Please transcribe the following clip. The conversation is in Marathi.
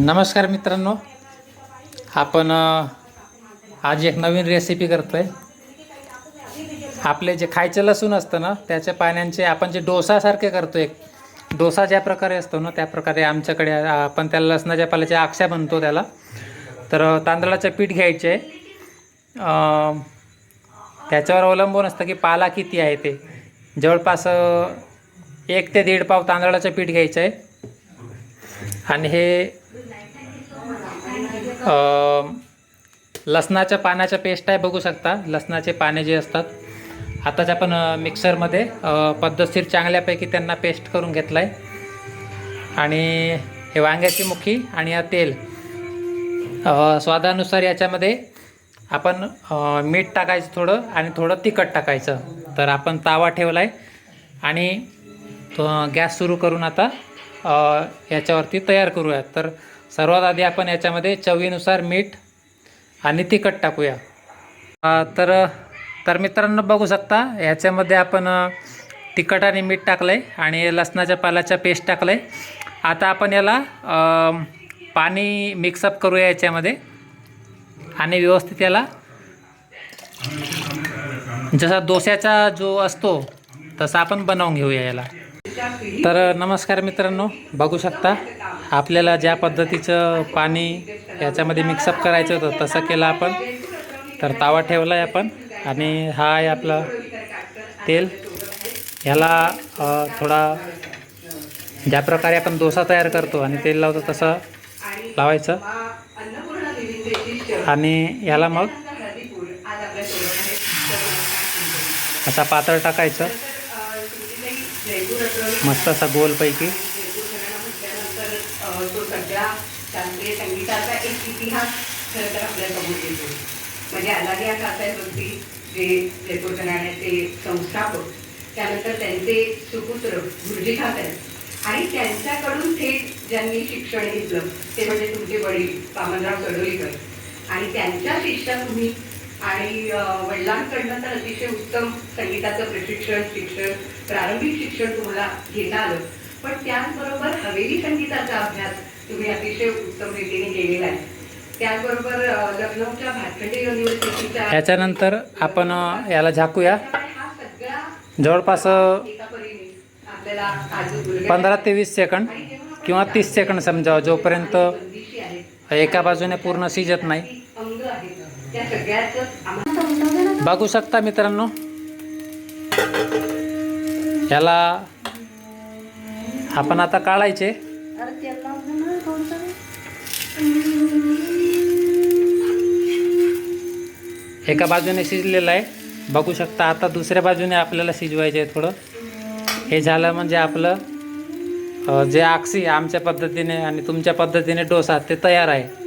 नमस्कार मित्रांनो. आपण आज एक नवीन रेसिपी करतो आहे आपले जे खायचं लसूण असतं ना त्याच्या पाण्याचे आपण जे डोसासारखे करतो एक डोसा ज्या प्रकारे असतो ना त्या प्रकारे आमच्याकडे आपण त्याला लसणाच्या पाल्याच्या आक्षाय बनतो त्याला. तर तांदळाचं पीठ घ्यायचे. आहे त्याच्यावर अवलंबून असतं की पाला किती आहे ते. जवळपास एक ते दीड पाव तांदळाचं पीठ घ्यायचं आहे आणि हे लसणाच्या पानाच्या पेस्ट आहे बघू शकता. लसणाचे पाने जे असतात आताच आपण मिक्सरमध्ये पद्धतशीर चांगल्यापैकी त्यांना पेस्ट करून घेतला आहे आणि हे वांग्याची मुखी आणि हा तेल स्वादानुसार याच्यामध्ये आपण मीठ टाकायचं थोडं आणि थोडं तिखट टाकायचं. तर आपण तावा ठेवला आहे आणि गॅस सुरू करून आता याच्यावरती तयार करूया तर सर्वात आधी आपण याच्यामध्ये चवीनुसार मीठ आणि तिखट टाकूया. तर तर मित्रांनो बघू शकता याच्यामध्ये आपण तिखट आणि मीठ टाकलं आहे आणि लसणाच्या पालाचा पेस्ट टाकलं आहे आता आपण याला पाणी मिक्सअप करूया याच्यामध्ये आणि व्यवस्थित याला जसा डोस्याचा जो असतो तसा आपण बनवून घेऊया याला. तर नमस्कार मित्रांनो बघू शकता. आपल्याला ज्या पद्धतीचं पाणी याच्यामध्ये मिक्सअप करायचं होतं तसं केलं आपण. तर तावा ठेवला आहे आपण. आणि हा आहे आपला तेल. ह्याला थोडा ज्या प्रकारे आपण डोसा तयार करतो आणि तेल लावतो तसं लावायचं. आणि याला मग असा पातळ टाकायचं. मस्त असा गोलपैकी. तो सगळा शास्त्रीय संगीताचा एक इतिहास खरं तर आपल्यासमोर येतो. म्हणजे अलादिया कासाय होती जे जयपूर घराण्याचे संस्थापक त्यानंतर त्यांचे सुपुत्र गुरुजी खासाय आणि त्यांच्याकडून थेट ज्यांनी शिक्षण घेतलं ते म्हणजे तुमचे वडील पामनराव कडोलीकर आणि त्यांच्या शिष्या तुम्ही आणि वडिलांकडनं तर अतिशय उत्तम संगीताचं प्रशिक्षण शिक्षण प्रारंभिक शिक्षण तुम्हाला घेता आलं. पण त्याचबरोबर हवेली संगीताचा अभ्यास तुम्ही अतिशय उत्तम रीतीने केलेला आहे. त्याचबरोबर लखनौच्या भातखंडे युनिव्हर्सिटीच्या ह्याच्यानंतर आपण याला झाकूया. जवळपास पंधरा ते वीस सेकंड किंवा तीस सेकंड समजा जोपर्यंत एका बाजूने पूर्ण शिजत नाही. बघू शकता मित्रांनो याला आपण आता काढायचे. एका बाजूने शिजलेलं आहे. बघू शकता आता दुसऱ्या बाजूने आपल्याला शिजवायचं आहे थोडं. हे झालं म्हणजे आपलं जे आक्षी आमच्या पद्धतीने आणि तुमच्या पद्धतीने डोसा ते तयार आहे.